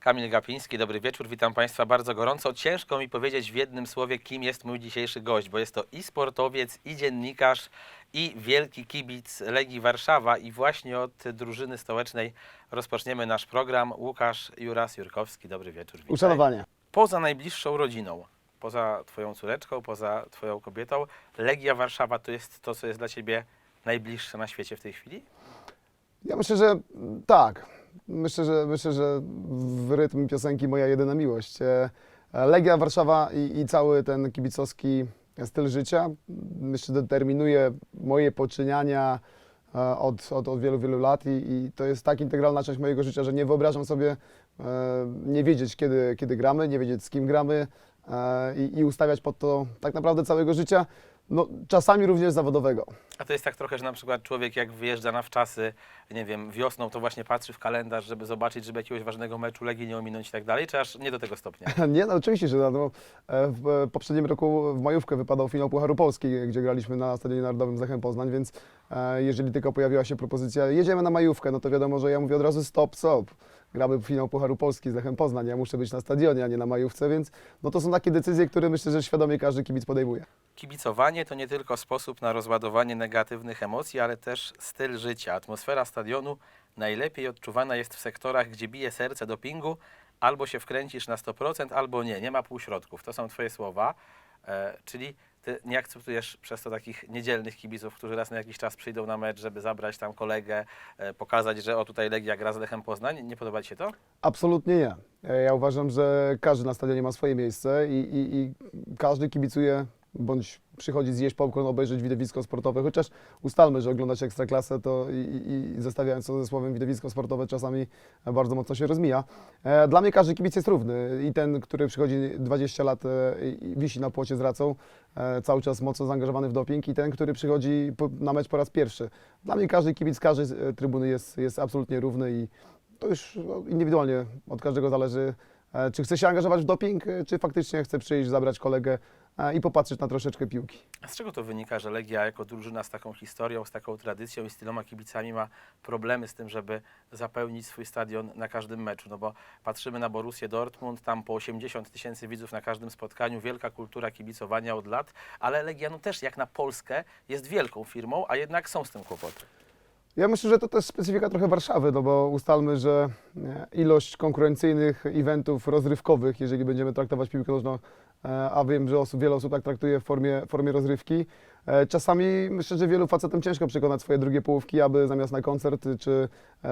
Kamil Gapiński, dobry wieczór, witam Państwa bardzo gorąco. Ciężko mi powiedzieć w jednym słowie, kim jest mój dzisiejszy gość, bo jest to i sportowiec, i dziennikarz, i wielki kibic Legii Warszawa. I właśnie od drużyny stołecznej rozpoczniemy nasz program. Łukasz Juras Jurkowski, dobry wieczór. Witaj. Uszanowanie. Poza najbliższą rodziną, poza Twoją córeczką, poza Twoją kobietą, Legia Warszawa to jest to, co jest dla Ciebie najbliższe na świecie w tej chwili? Ja myślę, że tak. Myślę, że, myślę, że w rytm piosenki Moja jedyna miłość. E, Legia Warszawa i, i cały ten kibicowski styl życia myślę, determinuje moje poczyniania e, od, od, od wielu, wielu lat i, i to jest tak integralna część mojego życia, że nie wyobrażam sobie e, nie wiedzieć, kiedy, kiedy gramy, nie wiedzieć, z kim gramy i, i ustawiać pod to tak naprawdę całego życia, no, czasami również zawodowego. A to jest tak trochę, że na przykład człowiek jak wyjeżdża na wczasy, nie wiem, wiosną, to właśnie patrzy w kalendarz, żeby zobaczyć, żeby jakiegoś ważnego meczu Legii nie ominąć i tak dalej, czy aż nie do tego stopnia? Nie, no oczywiście, że no, no, e, w e, poprzednim roku w majówkę wypadał finał Pucharu Polski, gdzie graliśmy na Stadionie Narodowym z Lechem Poznań, więc e, jeżeli tylko pojawiła się propozycja, jedziemy na majówkę, no to wiadomo, że ja mówię od razu stop, stop. Gramy w finał Pucharu Polski z Lechem Poznań, ja muszę być na stadionie, a nie na majówce, więc no to są takie decyzje, które myślę, że świadomie każdy kibic podejmuje. Kibicowanie to nie tylko sposób na rozładowanie negatywnych emocji, ale też styl życia. Atmosfera stadionu najlepiej odczuwana jest w sektorach, gdzie bije serce dopingu, albo się wkręcisz na 100%, albo nie, nie ma półśrodków. To są Twoje słowa, e, czyli Ty nie akceptujesz przez to takich niedzielnych kibiców, którzy raz na jakiś czas przyjdą na mecz, żeby zabrać tam kolegę, e, pokazać, że o tutaj Legia gra z Lechem Poznań. Nie podoba Ci się to? Absolutnie nie. E, Ja uważam, że każdy na stadionie ma swoje miejsce i, i, i każdy kibicuje bądź przychodzi zjeść popcorn, obejrzeć widowisko sportowe, chociaż ustalmy, że oglądać Ekstraklasę to i, i, zestawiając to ze słowem widowisko sportowe czasami bardzo mocno się rozmija. E, Dla mnie każdy kibic jest równy i ten, który przychodzi 20 lat e, i wisi na płocie z racą, e, cały czas mocno zaangażowany w doping i ten, który przychodzi na mecz po raz pierwszy. Dla mnie każdy kibic każdej trybuny jest, jest absolutnie równy i to już no, indywidualnie od każdego zależy, czy chce się angażować w doping, czy faktycznie chce przyjść, zabrać kolegę i popatrzeć na troszeczkę piłki. A z czego to wynika, że Legia jako drużyna z taką historią, z taką tradycją i z tyloma kibicami ma problemy z tym, żeby zapełnić swój stadion na każdym meczu? No bo patrzymy na Borussię Dortmund, tam po 80 tysięcy widzów na każdym spotkaniu, wielka kultura kibicowania od lat, ale Legia no też jak na Polskę jest wielką firmą, a jednak są z tym kłopoty. Ja myślę, że to też specyfika trochę Warszawy, no bo ustalmy, że e, ilość konkurencyjnych eventów rozrywkowych, jeżeli będziemy traktować piłkę nożną, e, a wiem, że osób, wiele osób tak traktuje w formie, formie rozrywki, e, czasami myślę, że wielu facetom ciężko przekonać swoje drugie połówki, aby zamiast na koncert czy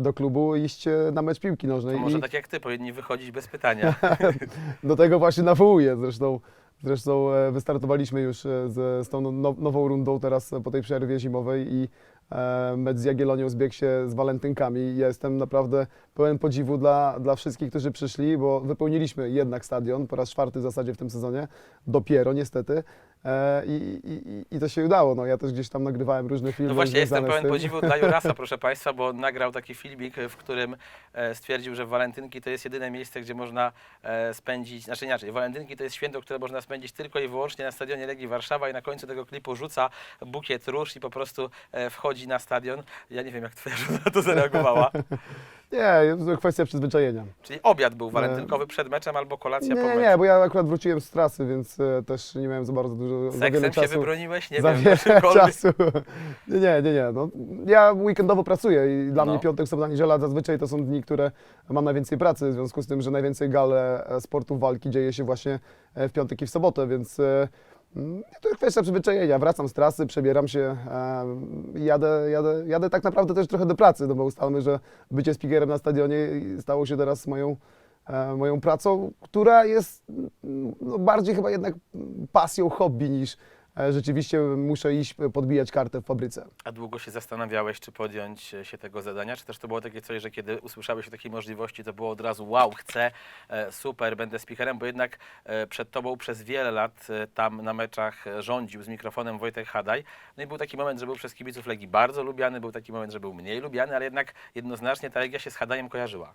do klubu iść na mecz piłki nożnej. To może I- tak jak ty, powinni wychodzić bez pytania. Do tego właśnie nawołuję. Zresztą, zresztą e, wystartowaliśmy już e, z, z tą no, nową rundą teraz e, po tej przerwie zimowej i mecz z Jagiellonią zbiegł się z walentynkami. Ja jestem naprawdę pełen podziwu dla, dla wszystkich, którzy przyszli, bo wypełniliśmy jednak stadion po raz czwarty w zasadzie w tym sezonie. Dopiero niestety. E, i, i, i- to się udało. No, ja też gdzieś tam nagrywałem różne filmy. No właśnie, jestem pełen podziwu dla Jurasa, proszę Państwa, bo nagrał taki filmik, w którym e, stwierdził, że walentynki to jest jedyne miejsce, gdzie można e, spędzić, znaczy inaczej, walentynki to jest święto, które można spędzić tylko i wyłącznie na stadionie Legii Warszawa i na końcu tego klipu rzuca bukiet róż i po prostu e, wchodzi na stadion. Ja nie wiem, jak Twoja żona na to zareagowała. Nie, to kwestia przyzwyczajenia. Czyli obiad był walentynkowy przed meczem albo kolacja po Nie, meczu. nie, bo ja akurat wróciłem z trasy, więc e, też nie miałem za bardzo dużo za wiele Seksem się czasu. wybroniłeś? Nie za wiem, wiele czasu. Nie, nie, nie. nie. No, ja weekendowo pracuję i dla No. mnie piątek, sobota, niedziela zazwyczaj to są dni, które mam najwięcej pracy, w związku z tym, że najwięcej gale e, sportów walki dzieje się właśnie e, w piątek i w sobotę, więc e, to jest kwestia przyzwyczajenia. Wracam z trasy, przebieram się jadę, jadę, jadę tak naprawdę też trochę do pracy, no bo ustalmy, że bycie speakerem na stadionie stało się teraz moją e, moją pracą, która jest mm, no, bardziej chyba jednak pasją, hobby niż rzeczywiście muszę iść podbijać kartę w fabryce. A długo się zastanawiałeś, czy podjąć się tego zadania, czy też to było takie coś, że kiedy usłyszałeś o takiej możliwości, to było od razu wow, chcę, e, super, będę speakerem, bo jednak e, przed tobą przez wiele lat e, tam na meczach e, rządził z mikrofonem Wojtek Hadaj. No i był taki moment, że był przez kibiców Legii bardzo lubiany, był taki moment, że był mniej lubiany, ale jednak jednoznacznie ta Legia się z Hadajem kojarzyła.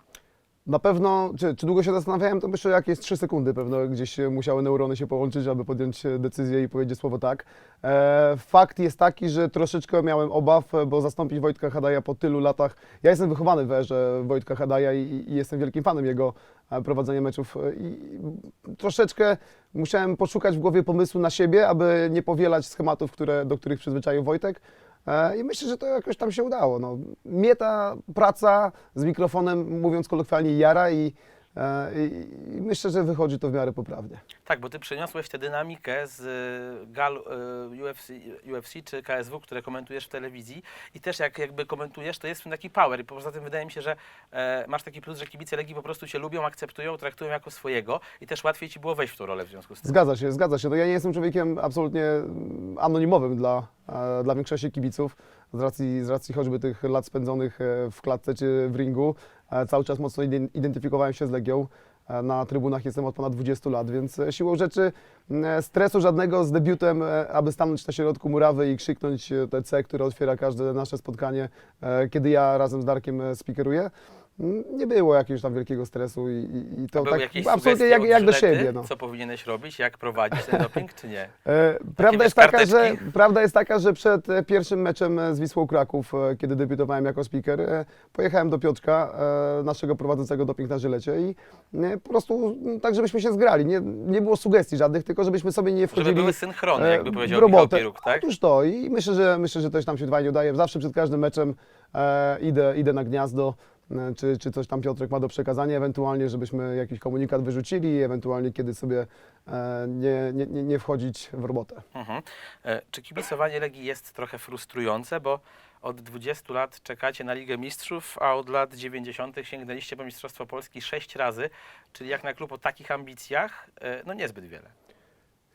Na pewno, czy, czy długo się zastanawiałem, to myślę, jakieś 3 sekundy pewno gdzieś musiały neurony się połączyć, aby podjąć decyzję i powiedzieć słowo tak. E, fakt jest taki, że troszeczkę miałem obaw, bo zastąpić Wojtka Hadaja po tylu latach. Ja jestem wychowany w erze Wojtka Hadaja i, i jestem wielkim fanem jego e, prowadzenia meczów. e, i troszeczkę musiałem poszukać w głowie pomysłu na siebie, aby nie powielać schematów, które, do których przyzwyczaił Wojtek. E, I myślę, że to jakoś tam się udało. No, mnie ta praca z mikrofonem, mówiąc kolokwialnie, jara i, i, i myślę, że wychodzi to w miarę poprawnie. Tak, bo ty przeniosłeś tę dynamikę z y, gal y, UFC, UFC czy KSW, które komentujesz w telewizji i też jak jakby komentujesz, to jest w tym taki power i poza tym wydaje mi się, że e, masz taki plus, że kibice Legii po prostu cię lubią, akceptują, traktują jako swojego i też łatwiej ci było wejść w tą rolę w związku z tym. Zgadza się, zgadza się. No, ja nie jestem człowiekiem absolutnie anonimowym dla, e, dla większości kibiców, z racji, z racji choćby tych lat spędzonych e, w klatce czy w ringu. E, Cały czas mocno ident- identyfikowałem się z Legią. E, Na trybunach jestem od ponad 20 lat, więc e, siłą rzeczy stresu żadnego z debiutem, aby stanąć na środku murawy i krzyknąć te C, które otwiera każde nasze spotkanie, kiedy ja razem z Darkiem speakeruję. Nie było jakiegoś tam wielkiego stresu i, i, i to Były tak jakieś absolutnie sugestie jak, od jak do Żylety, siebie. No. Co powinieneś robić, jak prowadzić ten doping, czy nie? E, Prawda wiesz, jest, taka, że, karteczki? prawda jest taka, że przed e, pierwszym meczem e, z Wisłą Kraków, e, kiedy debiutowałem jako speaker, e, pojechałem do Piotrka, e, naszego prowadzącego doping na Żylecie i e, po prostu m, tak, żebyśmy się zgrali. Nie, nie było sugestii żadnych, tylko żebyśmy sobie nie Żeby wchodzili były synchrony, jakby powiedział Michał. Piruk, tak? Otóż to i myślę, że myślę, że coś tam się fajnie udaje. Zawsze przed każdym meczem e, idę, idę na gniazdo, czy, czy coś tam Piotrek ma do przekazania, ewentualnie żebyśmy jakiś komunikat wyrzucili, ewentualnie kiedy sobie e, nie, nie, nie- wchodzić w robotę. Mhm. E, Czy kibicowanie Legii jest trochę frustrujące, bo od 20 lat czekacie na Ligę Mistrzów, a od lat 90. sięgnęliście po Mistrzostwo Polski 6 razy, czyli jak na klub o takich ambicjach, e, no niezbyt wiele.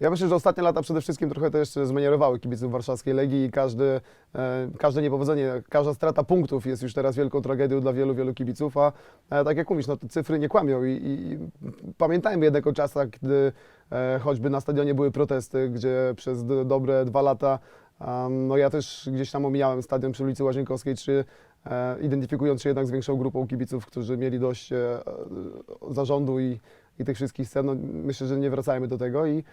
Ja myślę, że ostatnie lata przede wszystkim trochę też zmanierowały kibiców warszawskiej Legii i każdy, e, każde niepowodzenie, każda strata punktów jest już teraz wielką tragedią dla wielu, wielu kibiców, a e, tak jak mówisz, no, te cyfry nie kłamią i, i, pamiętajmy jednak o czasach, gdy e, choćby na stadionie były protesty, gdzie przez dobre dwa lata no ja też gdzieś tam omijałem stadion przy ulicy Łazienkowskiej, czy e, identyfikując się jednak z większą grupą kibiców, którzy mieli dość zarządu i, i tych wszystkich scen, no, myślę, że nie wracajmy do tego i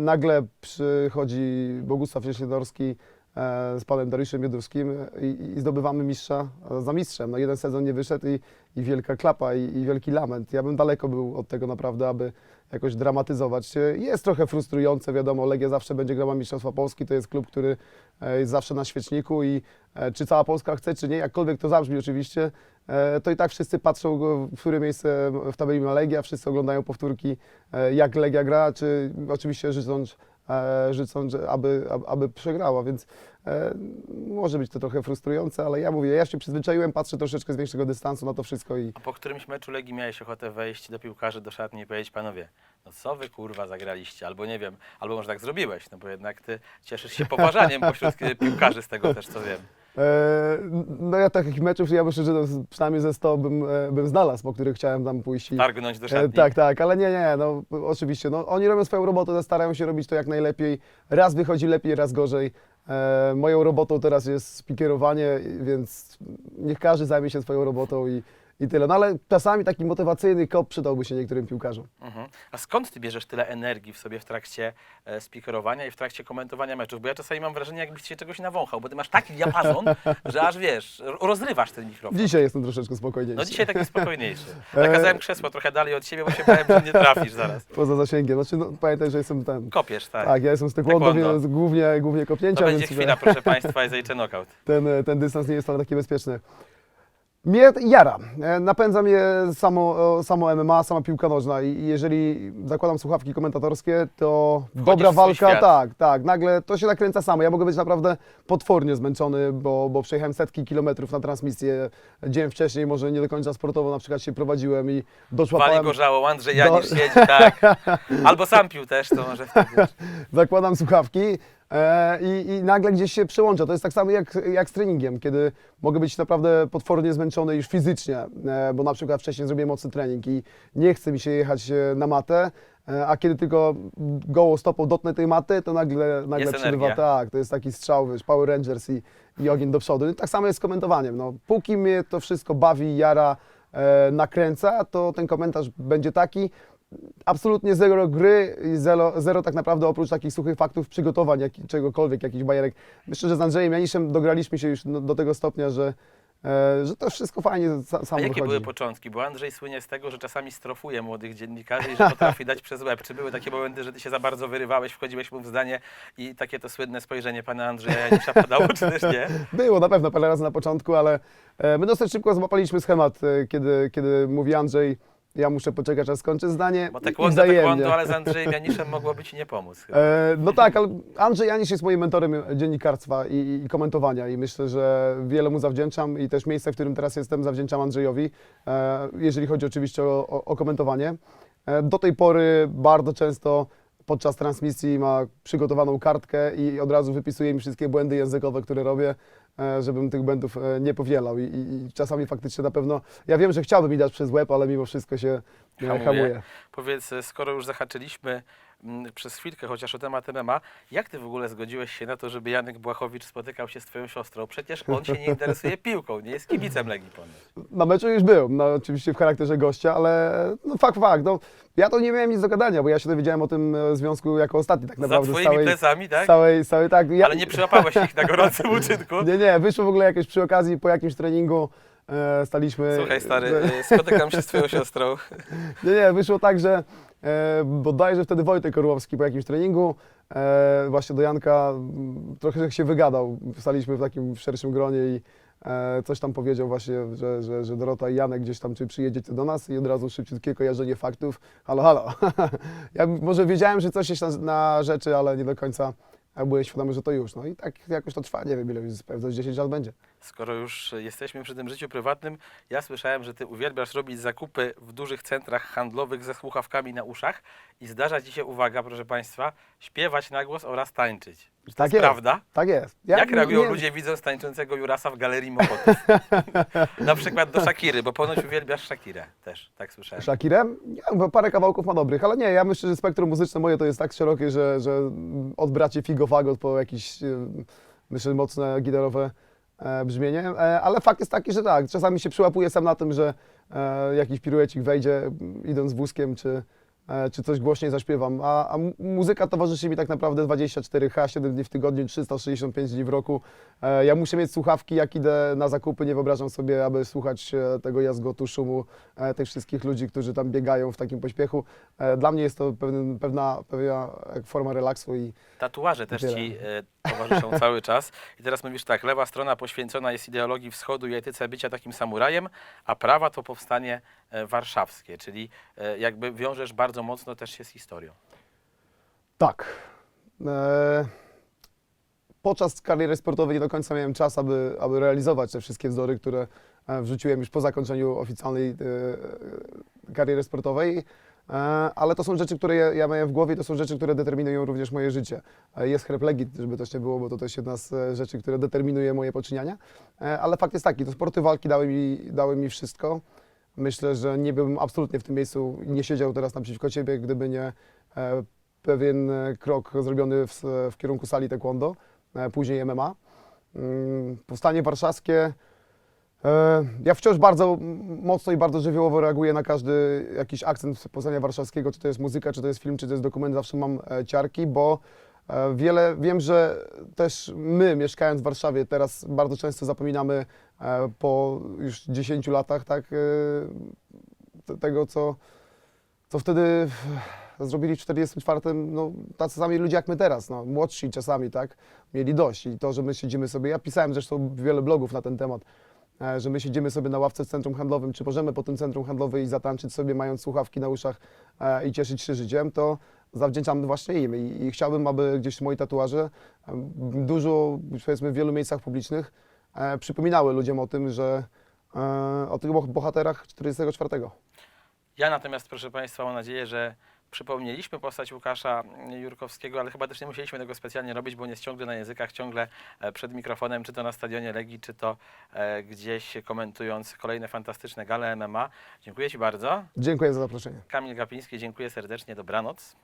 Nagle przychodzi Bogusław Cieślidorski e, z panem Dariuszem Miodowskim i, i zdobywamy mistrza e, za mistrzem. No jeden sezon nie wyszedł i, i wielka klapa i, i wielki lament. Ja bym daleko był od tego naprawdę, aby jakoś dramatyzować. Jest trochę frustrujące, wiadomo, Legia zawsze będzie grała Mistrzostwa Polski, to jest klub, który e, jest zawsze na świeczniku i e, czy cała Polska chce, czy nie, jakkolwiek to zabrzmi oczywiście, e, to i tak wszyscy patrzą, w które miejsce w tabeli ma Legia, wszyscy oglądają powtórki, jak Legia gra, czy oczywiście życząc, życząc że aby, aby, aby przegrała, więc e, może być to trochę frustrujące, ale ja mówię, ja się przyzwyczaiłem, patrzę troszeczkę z większego dystansu na to wszystko i A po którymś meczu Legii miałeś ochotę wejść do piłkarzy do szatni i powiedzieć, panowie, no co wy kurwa zagraliście, albo nie wiem, albo może tak zrobiłeś, no bo jednak ty cieszysz się poważaniem pośród e, piłkarzy z tego też, co wiem. E, no ja takich meczów, ja myślę, że przynajmniej ze 100 bym, e, bym znalazł, po których chciałem tam pójść i, Targnąć do E, szatni. Tak, tak, ale nie, nie, no oczywiście, no oni robią swoją robotę, starają się robić to jak najlepiej. Raz wychodzi lepiej, raz gorzej. E, moją robotą teraz jest spikierowanie, więc niech każdy zajmie się swoją robotą i, i tyle. No ale czasami taki motywacyjny kop przydałby się niektórym piłkarzom. Mhm. A skąd ty bierzesz tyle energii w sobie w trakcie e, speakerowania i w trakcie komentowania meczów? Bo ja czasami mam wrażenie, jakbyś się czegoś nawąchał, bo ty masz taki diapazon, że aż wiesz, ro- rozrywasz ten mikrofon. Dzisiaj jestem troszeczkę spokojniejszy. No dzisiaj taki spokojniejszy. Nakazałem krzesło trochę dalej od siebie, bo się bałem, że nie trafisz zaraz. Poza zasięgiem. Znaczy, no, pamiętaj, że jestem ten. Kopiesz, tak. Tak, ja jestem z taekwondo, Taekwondo. więc głównie, głównie kopnięcia, To będzie więc chwila, proszę Państwa, i zajdzie knockout. ten, ten dystans nie jest wcale taki bezpieczny. Mnie jara. E, Napędza mnie samo, e, samo MMA, sama piłka nożna i jeżeli zakładam słuchawki komentatorskie, to dobra walka, tak, tak, nagle to się nakręca samo. Ja mogę być naprawdę potwornie zmęczony, bo, bo przejechałem setki kilometrów na transmisję dzień wcześniej, może nie do końca sportowo na przykład się prowadziłem i Wali doszłapałem, go żało, Andrzej Janisz siedzi, tak. Albo sam pił też, to może wtedy. zakładam słuchawki i, i nagle gdzieś się przełącza. To jest tak samo jak, jak z treningiem, kiedy mogę być naprawdę potwornie zmęczony już fizycznie, e, bo na przykład wcześniej zrobiłem mocny trening i nie chce mi się jechać e, na matę, e, a kiedy tylko gołą stopą dotnę tej maty, to nagle, nagle Jest przybywa, energia. tak, to jest taki strzał, wiesz, Power Rangers i, i ogień do przodu. I tak samo jest z komentowaniem. No, póki mnie to wszystko bawi, jara, e, nakręca, to ten komentarz będzie taki. Absolutnie zero gry i zero, zero tak naprawdę oprócz takich suchych faktów przygotowań, jak, czegokolwiek, jakichś bajerek. Myślę, że z Andrzejem Janiszem dograliśmy się już do tego stopnia, że, e, że to wszystko fajnie sa, A samo jakie wychodzi. były początki? Bo Andrzej słynie z tego, że czasami strofuje młodych dziennikarzy i że potrafi dać przez łeb. Czy były takie momenty, że ty się za bardzo wyrywałeś, wchodziłeś mu w zdanie i takie to słynne spojrzenie pana Andrzeja Janisza padało, czy też nie? Było na pewno parę razy na początku, ale e, my dosyć szybko złapaliśmy schemat, e, kiedy, kiedy mówi Andrzej, ja muszę poczekać, aż skończę zdanie. Bo i- tak i łączę wzajemnie. taekwondo, ale z Andrzejem Janiszem mogłoby ci nie pomóc. chyba. E, no tak, ale Andrzej Janisz jest moim mentorem dziennikarstwa i, i komentowania i myślę, że wiele mu zawdzięczam i też miejsce, w którym teraz jestem, zawdzięczam Andrzejowi, e, jeżeli chodzi oczywiście o, o, o komentowanie. E, do tej pory bardzo często podczas transmisji ma przygotowaną kartkę i od razu wypisuje mi wszystkie błędy językowe, które robię, e, żebym tych błędów e, nie powielał I, i, czasami faktycznie na pewno, ja wiem, że chciałbym mi dać przez łeb, ale mimo wszystko się e, Hamuje. hamuje. Powiedz, skoro już zahaczyliśmy przez chwilkę chociaż o temat MMA, jak ty w ogóle zgodziłeś się na to, żeby Janek Błachowicz spotykał się z twoją siostrą? Przecież on się nie interesuje piłką, nie jest kibicem Legii ponoć. Na meczu już był, no, oczywiście w charakterze gościa, ale no, fakt, fakt. No, ja to nie miałem nic do gadania, bo ja się dowiedziałem o tym e, związku jako ostatni tak Za naprawdę. twoimi z całej, plecami, tak? całej, całej, tak. Ja, Ale nie przyłapałeś ich na gorącym uczynku. Nie, nie, wyszło w ogóle jakieś przy okazji, po jakimś treningu e, staliśmy... Słuchaj stary, że- e, spotykam się z twoją siostrą. Nie, nie, wyszło tak, że e, bodajże wtedy Wojtek Orłowski po jakimś treningu e, właśnie do Janka m, trochę się wygadał. Staliśmy w takim szerszym gronie i e, coś tam powiedział właśnie, że, że, że Dorota i Janek gdzieś tam czy przyjedziecie do nas i od razu szybciutkie kojarzenie faktów. Halo, halo. ja może wiedziałem, że coś jest na, na rzeczy, ale nie do końca byłem świadomy, że to już. No i tak jakoś to trwa, nie wiem ile, pewnie z 10 lat będzie. Skoro już jesteśmy przy tym życiu prywatnym, ja słyszałem, że ty uwielbiasz robić zakupy w dużych centrach handlowych ze słuchawkami na uszach i zdarza ci się, uwaga proszę państwa, śpiewać na głos oraz tańczyć. Czy to Tak jest jest. prawda? Tak jest. Ja Jak reagują nie- ludzie widząc tańczącego Jurasa w galerii Mokotów? na przykład do Shakiry, bo ponoć uwielbiasz Shakirę też, tak słyszałem. Nie, bo parę kawałków ma dobrych, ale nie, ja myślę, że spektrum muzyczne moje to jest tak szerokie, że, że od braci Figo Fagot po jakieś, e, myślę, mocne gitarowe brzmienie, e, ale fakt jest taki, że tak, czasami się przyłapuję sam na tym, że e, jakiś piruecik wejdzie idąc wózkiem, czy, e, czy coś głośniej zaśpiewam, a, a mu- muzyka towarzyszy mi tak naprawdę 24H, 7 dni w tygodniu, 365 dni w roku. E, Ja muszę mieć słuchawki, jak idę na zakupy, nie wyobrażam sobie, aby słuchać e, tego jazgotu, szumu, e, tych wszystkich ludzi, którzy tam biegają w takim pośpiechu. E, Dla mnie jest to pewien, pewna, pewna forma relaksu i Tatuaże też Tyle. ci e, towarzyszą cały czas. I teraz mówisz tak, lewa strona poświęcona jest ideologii wschodu i etyce bycia takim samurajem, a prawa to powstanie e, warszawskie, czyli e, jakby wiążesz bardzo mocno też się z historią. tak. E, podczas kariery sportowej nie do końca miałem czas, aby, aby realizować te wszystkie wzory, które e, wrzuciłem już po zakończeniu oficjalnej e, kariery sportowej. E, Ale to są rzeczy, które ja, ja miałem w głowie, to są rzeczy, które determinują również moje życie. E, Jest chleb legit, żeby też nie było, bo to też jedna z e, rzeczy, które determinuje moje poczyniania. E, Ale fakt jest taki, to sporty walki dały mi, dały mi wszystko. Myślę, że nie byłbym absolutnie w tym miejscu nie siedział teraz naprzeciwko Ciebie, gdyby nie e, pewien e, krok zrobiony w, w kierunku sali taekwondo, e, później MMA. Mm, Powstanie warszawskie. Ja wciąż bardzo mocno i bardzo żywiołowo reaguję na każdy jakiś akcent Powstania Warszawskiego, czy to jest muzyka, czy to jest film, czy to jest dokument, zawsze mam ciarki, bo wiele, wiem, że też my mieszkając w Warszawie teraz bardzo często zapominamy e, po już 10 latach, tak, e, te- tego co, co wtedy zrobili w 44, no tacy sami ludzie jak my teraz, no, młodsi czasami, tak, mieli dość. I to, że my siedzimy sobie, ja pisałem zresztą wiele blogów na ten temat, e, że my siedzimy sobie na ławce w centrum handlowym, czy możemy po tym centrum handlowym i zatańczyć sobie, mając słuchawki na uszach e, i cieszyć się życiem, to zawdzięczam właśnie im i, i chciałbym, aby gdzieś moi tatuaże dużo, powiedzmy w wielu miejscach publicznych e, przypominały ludziom o tym, że e, o tych boh- bohaterach 44. Ja natomiast, proszę Państwa, mam nadzieję, że przypomnieliśmy postać Łukasza Jurkowskiego, ale chyba też nie musieliśmy tego specjalnie robić, bo on jest ciągle na językach, ciągle e, przed mikrofonem, czy to na stadionie Legii, czy to e, gdzieś komentując kolejne fantastyczne gale MMA. Dziękuję Ci bardzo. Dziękuję za zaproszenie. Kamil Gapiński, dziękuję serdecznie, dobranoc.